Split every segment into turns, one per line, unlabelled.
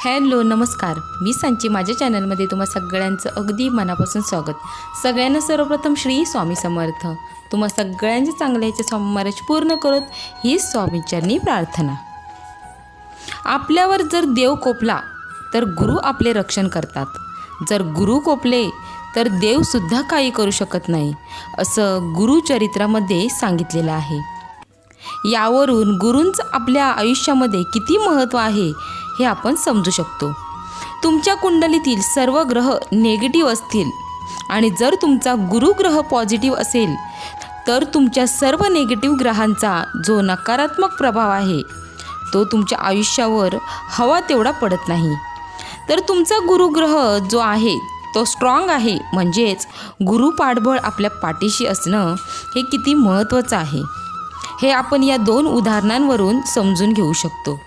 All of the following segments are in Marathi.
हॅलो नमस्कार. मी सांची. माझ्या चॅनलमध्ये तुम्हा सगळ्यांचं अगदी मनापासून स्वागत. सगळ्यांना सर्वप्रथम श्री स्वामी समर्थ. तुम्हा सगळ्यांचे चांगल्याचे स्वामी महाराज पूर्ण करत ही स्वामीचरणी प्रार्थना. आपल्यावर जर देव कोपला तर गुरु आपले रक्षण करतात. जर गुरु कोपले तर देवसुद्धा काही करू शकत नाही असं गुरुचरित्रामध्ये सांगितलेलं आहे. यावरून गुरूंचं आपल्या आयुष्यामध्ये किती महत्त्व आहे हे आपण समजू शकतो. तुमच्या कुंडलीतील सर्व ग्रह नेगेटिव्ह असतील आणि जर तुमचा गुरुग्रह पॉझिटिव्ह असेल तर तुमच्या सर्व नेगेटिव्ह ग्रहांचा जो नकारात्मक प्रभाव आहे तो तुमच्या आयुष्यावर हवा तेवढा पडत नाही. तर तुमचा गुरुग्रह जो आहे तो स्ट्रॉंग आहे. म्हणजेच गुरु पाठबळ आपल्या पाठीशी असणं हे किती महत्त्वाचं आहे. हे आपण या दोन उदाहरणांवरून समजून घेऊ शकतो.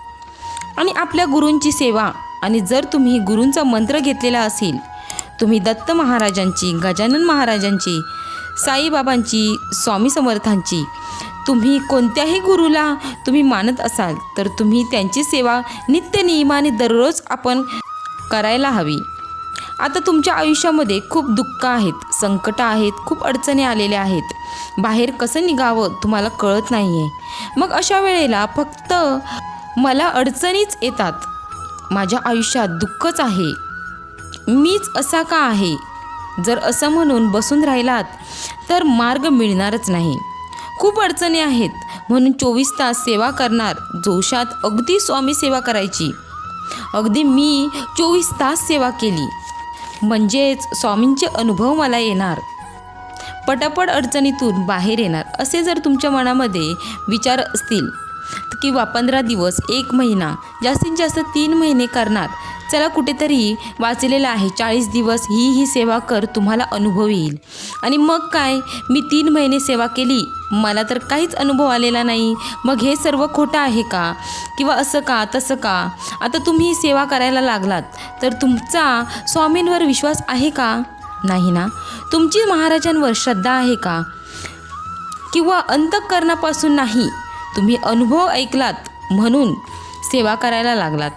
आणि आपल्या गुरूंची सेवा. आणि जर तुम्ही गुरूंचा मंत्र घेतलेला असेल तुम्ही दत्त महाराजांची गजानन महाराजांची साईबाबांची स्वामी समर्थांची तुम्ही कोणत्याही गुरुला तुम्ही मानत असाल तर तुम्ही त्यांची सेवा नित्य नियमाने दररोज आपण करायला हवी. आता तुमच्या आयुष्यामध्ये खूप दुःख आहेत संकटं आहेत खूप अडचणी आलेल्या आहेत. बाहेर कसं निघावं तुम्हाला कळत नाही आहे मग अशा वेळेला फक्त मला अडचणीच येतात. माझ्या आयुष्यात दुःखच आहे. मीच असा का आहे? जर असं म्हणून बसून राहिलात तर मार्ग मिळणारच नाही. खूप अडचणी आहेत. म्हणून चोवीस तास सेवा करणार जोशात अगदी स्वामी सेवा करायची. अगदी मी चोवीस तास सेवा केली. म्हणजेच स्वामींचे अनुभव मला येणार. पटापट अडचणीतून बाहेर येणार असे जर तुमच्या मनामध्ये विचार असतील किंवा पंधरा दिवस एक महिना जास्तीत जास्त तीन महिने करणार. चला कुठेतरी वाचलेलं आहे चाळीस दिवस ही ही सेवा कर तुम्हाला अनुभव येईल. आणि मग काय? मी तीन महिने सेवा केली. मला तर काहीच अनुभव आलेला नाही. मग हे सर्व खोटं आहे का? किंवा असं का तसं का? आता तुम्ही सेवा करायला लागलात. तर तुमचा स्वामींवर विश्वास आहे का? नाही ना? तुमची महाराजांवर श्रद्धा आहे का? किंवा अंतःकरणापासून नाही. तुम्ही अनुभव ऐकलात म्हणून सेवा करायला लागलात.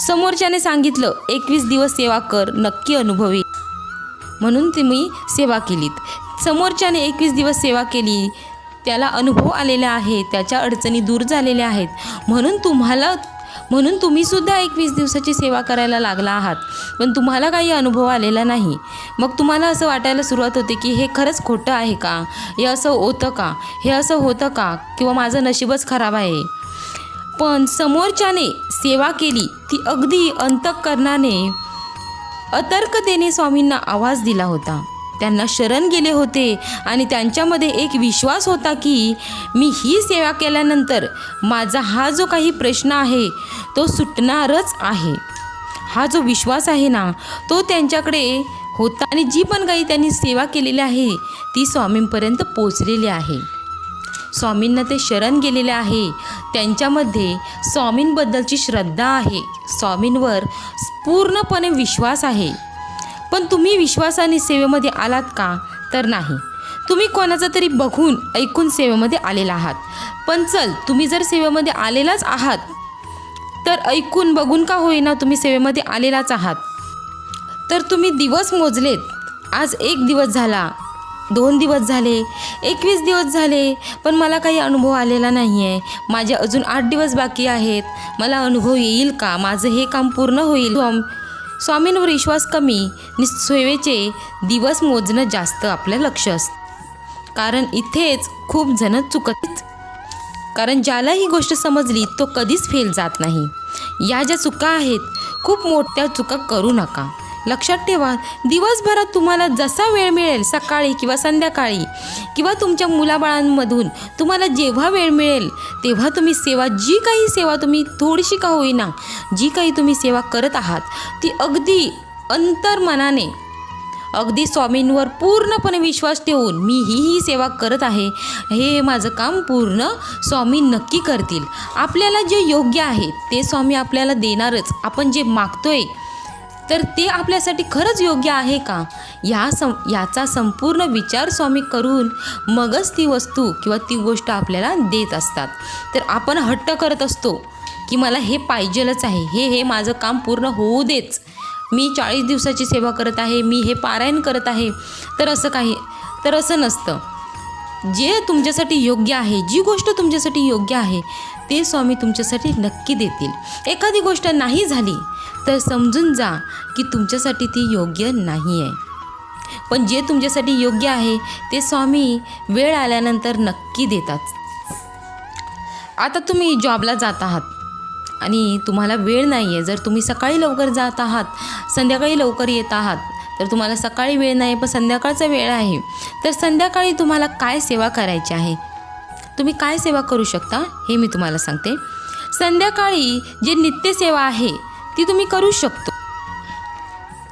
समोरच्याने सांगितलं एकवीस दिवस सेवा कर नक्की अनुभवी. म्हणून तुम्ही सेवा केलीत. समोरच्याने एकवीस दिवस सेवा केली त्याला अनुभव आलेला आहे त्याच्या अडचणी दूर झालेल्या आहेत. म्हणून तुम्हाला म्हणून तुम्हीसुद्धा एकवीस दिवसाची सेवा करायला लागला आहात. पण तुम्हाला काही अनुभव आलेला नाही. मग तुम्हाला असं वाटायला सुरुवात होते की हे खरंच खोटं आहे का? हे असं होतं का? हे असं होतं का? किंवा माझं नशीबच खराब आहे? पण समोरच्याने सेवा केली ती अगदी अंतकरणाने अतर्कतेने स्वामींना आवाज दिला होता. त्यांना शरण गेले होते आणि त्यांच्यामध्ये एक विश्वास होता की मी ही सेवा केल्यानंतर माझा हा जो काही प्रश्न आहे तो सुटणारच आहे. हा जो विश्वास आहे ना तो त्यांच्याकडे होता आणि जी पण काही त्यांनी सेवा केलेली आहे ती स्वामींपर्यंत पोचलेली आहे. स्वामींना ते शरण गेलेले आहे. त्यांच्यामध्ये स्वामींबद्दलची श्रद्धा आहे. स्वामींवर पूर्णपणे विश्वास आहे. पण तुम्ही विश्वासाने सेवेमध्ये आलात का? तर नाही. तुम्ही कोणाचं तरी बघून ऐकून सेवेमध्ये आलेला आहात. पण चल तुम्ही जर सेवेमध्ये आलेलाच आहात तर ऐकून बघून का होईना तुम्ही सेवेमध्ये आलेलाच आहात? तर तुम्ही दिवस मोजलेत. आज एक दिवस झाला दोन दिवस झाले एकवीस दिवस झाले पण मला काही अनुभव आलेला नाही आहे माझे अजून आठ दिवस बाकी आहेत. मला अनुभव येईल का? माझं हे काम पूर्ण होईल. स्वामींवर विश्वास कमी नि सेवेचे दिवस मोजणं जास्त आपलं लक्ष असतं. कारण इथेच खूप जण चुकत कारण ज्याला ही गोष्ट समजली तो कधीच फेल जात नाही. या ज्या चुका आहेत खूप मोठ्या चुका करू नका. लक्षात ठेवा दिवसभरात तुम्हाला जसा वेळ मिळेल सकाळी किंवा संध्याकाळी किंवा तुमच्या मुलाबाळांमधून तुम्हाला जेव्हा वेळ मिळेल तेव्हा तुम्ही सेवा जी काही सेवा तुम्ही थोडीशी का होईना जी काही तुम्ही सेवा करत आहात ती अगदी अंतर्मनाने अगदी स्वामींवर पूर्णपणे विश्वास ठेवून मी ही ही सेवा करत आहे हे माझं काम पूर्ण स्वामी नक्की करतील. आपल्याला जे योग्य आहे ते स्वामी आपल्याला देणारच. आपण जे मागतोय तर ते आपल्यासाठी खरंच योग्य आहे का? या सं याचा संपूर्ण विचार स्वामी करून मगच ती वस्तू किंवा ती गोष्ट आपल्याला देत असतात. तर आपण हट्ट करत असतो की मला हे पाहिजेलच आहे हे हे माझं काम पूर्ण होऊ देच. मी चाळीस दिवसाची सेवा करत आहे मी हे पारायण करत आहे. तर असं काही तर असं नसतं. जे तुमच्यासाठी योग्य आहे जी गोष्ट तुमच्यासाठी योग्य आहे ते स्वामी तुमच्यासाठी नक्की देतील. एखादी गोष्ट नाही झाली तर समजून जा की तुमच्यासाठी ती योग्य नाही आहे पण जे तुमच्यासाठी योग्य आहे ते स्वामी वेळ आल्यानंतर नक्की देतात. आता तुम्ही जॉबला जात आहात आणि तुम्हाला वेळ नाही आहे जर तुम्ही सकाळी लवकर जात आहात संध्याकाळी लवकर येत आहात तर तुम्हाला सकाळी वेळ नाही पण संध्याकाळचा वेळ आहे. तर संध्याकाळी तुम्हाला काय सेवा करायची आहे? तुम्ही काय सेवा करू शकता हे मी तुम्हाला सांगते. संध्याकाळी जे नित्यसेवा आहे ती तुम्ही करू शकतो.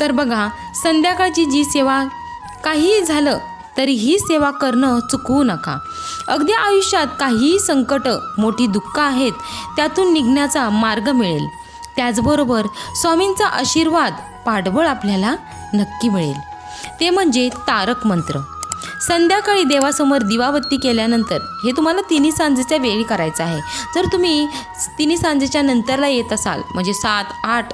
तर बघा संध्याकाळची जी सेवा काहीही झालं तरी ही सेवा करणं चुकवू नका. अगदी आयुष्यात काहीही संकट मोठी दुःख आहेत त्यातून निघण्याचा मार्ग मिळेल. त्याचबरोबर स्वामींचा आशीर्वाद पाठबळ आपल्याला नक्की मिळेल. ते म्हणजे तारक मंत्र. संध्याकाळी देवासमोर दिवाबत्ती केल्यानंतर हे तुम्हाला तिन्ही सांजेच्या वेळी करायचं आहे. जर तुम्ही तिन्ही सांजेच्या नंतरला येत असाल म्हणजे सात आठ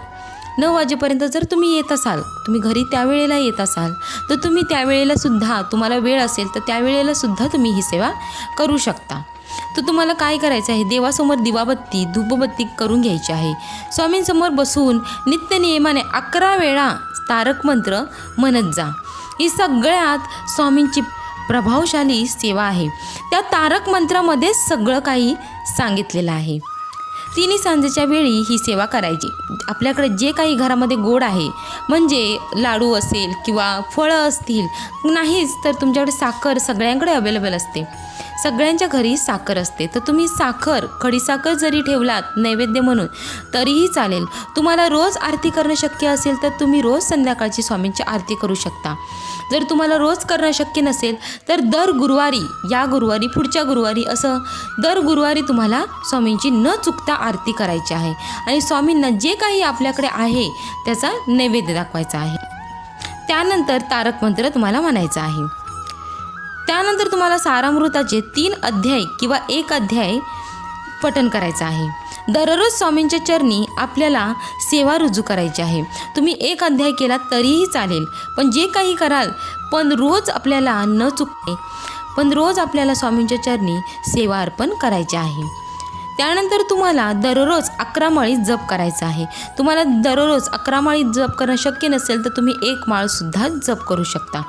नऊ वाजेपर्यंत जर तुम्ही येत असाल तुम्ही घरी त्यावेळेला येत असाल तर तुम्ही त्यावेळेला सुद्धा तुम्हाला वेळ असेल तर त्यावेळेला सुद्धा तुम्ही ही सेवा करू शकता. तर तुम्हाला काय करायचं आहे? देवासमोर दिवाबत्ती धूपबत्ती करून घ्यायची आहे. स्वामींसमोर बसून नित्यनियमाने अकरा वेळा तारक मंत्र म्हणत जा. ही सगळ्यात स्वामींची प्रभावशाली सेवा आहे. त्या तारक मंत्रामध्ये सगळं काही सांगितलेलं आहे. तिन्ही सांजेच्या वेळी ही सेवा करायची. आपल्याकडे जे काही घरामध्ये गोड आहे म्हणजे लाडू असेल किंवा फळं असतील नाहीच तर तुमच्याकडे साखर सगळ्यांकडे अवेलेबल असते. सगळ्यांच्या घरी साखर असते. तर तुम्ही साखर खडीसाखर जरी ठेवलात नैवेद्य म्हणून तरीही चालेल. तुम्हाला रोज आरती करणं शक्य असेल तर तुम्ही रोज संध्याकाळची स्वामींची आरती करू शकता. जर तुम्हाला रोज करणं शक्य नसेल तर दर गुरुवारी या गुरुवारी पुढच्या गुरुवारी असं दर गुरुवारी तुम्हाला स्वामींची न चुकता आरती करायची आहे. आणि स्वामींना जे काही आपल्याकडे आहे त्याचा नैवेद्य दाखवायचा आहे. त्यानंतर तारक मंत्र तुम्हाला म्हणायचं आहे. त्यानंतर तुम्हाला सारामृताचे तीन अध्याय किंवा एक अध्याय पठन करायचं आहे. दररोज स्वामींच्या चरणी आपल्याला सेवा रुजू करायची आहे. तुम्ही एक अध्याय केला तरीही चालेल. पण जे काही कराल पण रोज आपल्याला न चुकते पण रोज आपल्याला स्वामींच्या चरणी सेवा अर्पण करायची आहे. त्यानंतर तुम्हाला दररोज अकरा माळी जप करायचा आहे. तुम्हाला दररोज अकरा माळी जप करणं शक्य नसेल तर तुम्ही एक माळसुद्धा जप करू शकता.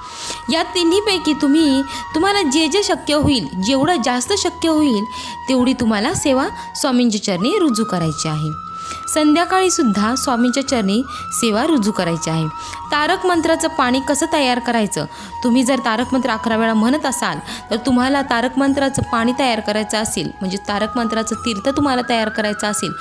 या तिन्हीपैकी तुम्ही तुम्हाला जे जे शक्य होईल जेवढं जास्त शक्य होईल तेवढी तुम्हाला सेवा स्वामींच्या चरणी रुजू करायची आहे. संध्याकाळीसुद्धा स्वामींच्या चरणी सेवा रुजू करायची आहे. तारक मंत्राचं पाणी कसं तयार करायचं? तुम्ही जर तारक मंत्र अकरा वेळा म्हणत असाल तर तुम्हाला तारक मंत्राचं पाणी तयार करायचं असेल म्हणजे तारक मंत्राचं तीर्थ तुम्हाला तयार करायचं असेल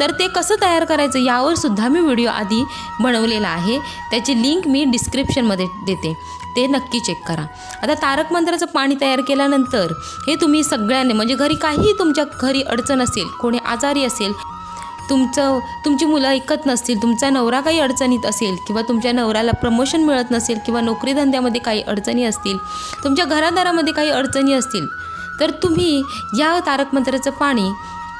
तर ते कसं तयार करायचं यावर सुद्धा मी व्हिडिओ आधी बनवलेला आहे. त्याची लिंक मी डिस्क्रिप्शनमध्ये देते. ते नक्की चेक करा. आता तारक मंत्राचं पाणी तयार केल्यानंतर हे तुम्ही सगळ्यांनी म्हणजे घरी काहीही तुमच्या घरी अडचण असेल कोणी आजारी असेल तुमचं तुमची मुलं ऐकत नसतील तुमचा नवरा काही अडचणीत असेल किंवा तुमच्या नवऱ्याला प्रमोशन मिळत नसेल किंवा नोकरी धंद्यामध्ये काही अडचणी असतील तुमच्या घरादारामध्ये काही अडचणी असतील तर तुम्ही या तारक मंत्राचं पाणी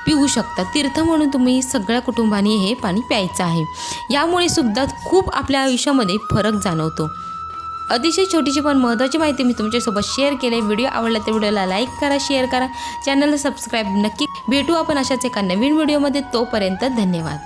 पिऊ शकता. तीर्थ म्हणून तुम्ही सगळ्या कुटुंबाने हे पाणी प्यायचं आहे. यामुळे सुद्धा खूप आपल्या आयुष्यामध्ये फरक जाणवतो. अतिशय छोटीशी पण महत्त्वाची माहिती मी तुमच्यासोबत शेअर केली. व्हिडिओ आवडला तर व्हिडिओला लाईक करा शेअर करा. चॅनलला सबस्क्राईब नक्की भेटू आपण अशाच एका नवीन व्हिडिओमध्ये तोपर्यंत धन्यवाद.